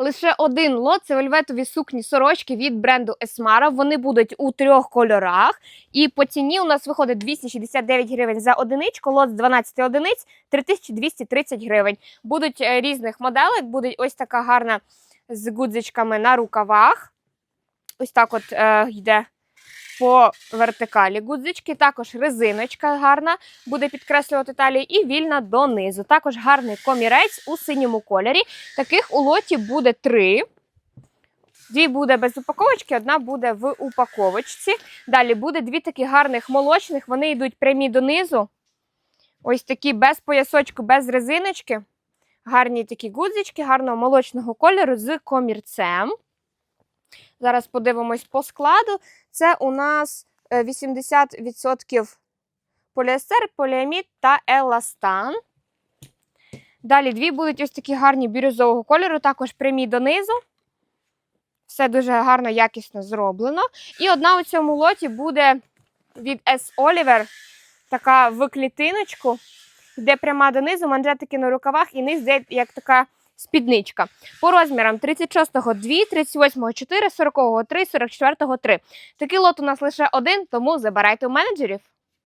лише один лот це вельветові сукні сорочки від бренду Есмара. Вони будуть у трьох кольорах. І по ціні у нас виходить 269 гривень за одиничку, лот з 12 одиниць 3230 гривень. Будуть е, різних моделей, буде ось така гарна з гудзичками на рукавах. Ось так от е, йде по вертикалі гудзички. Також резиночка гарна буде підкреслювати талію і вільна донизу. Також гарний комірець у синьому кольорі. Таких у лоті буде три. Дві буде без упаковочки, одна буде в упаковочці. Далі буде дві такі гарних молочних. Вони йдуть прямі донизу. Ось такі без поясочку, без резиночки. Гарні такі гудзички, гарного молочного кольору з комірцем. Зараз подивимось по складу. Це у нас е, 80% поліестер, поліамід та еластан. Далі дві будуть ось такі гарні бірюзового кольору, також прямі донизу. Все дуже гарно, якісно зроблено. І одна у цьому лоті буде від S. Oliver, така в клітиночку, йде пряма донизу, манжетики на рукавах і низ йде як така спідничка. По розмірам 36-го 2, 38-го 4, 40-го 3, 44-го 3. Такий лот у нас лише один, тому забирайте у менеджерів.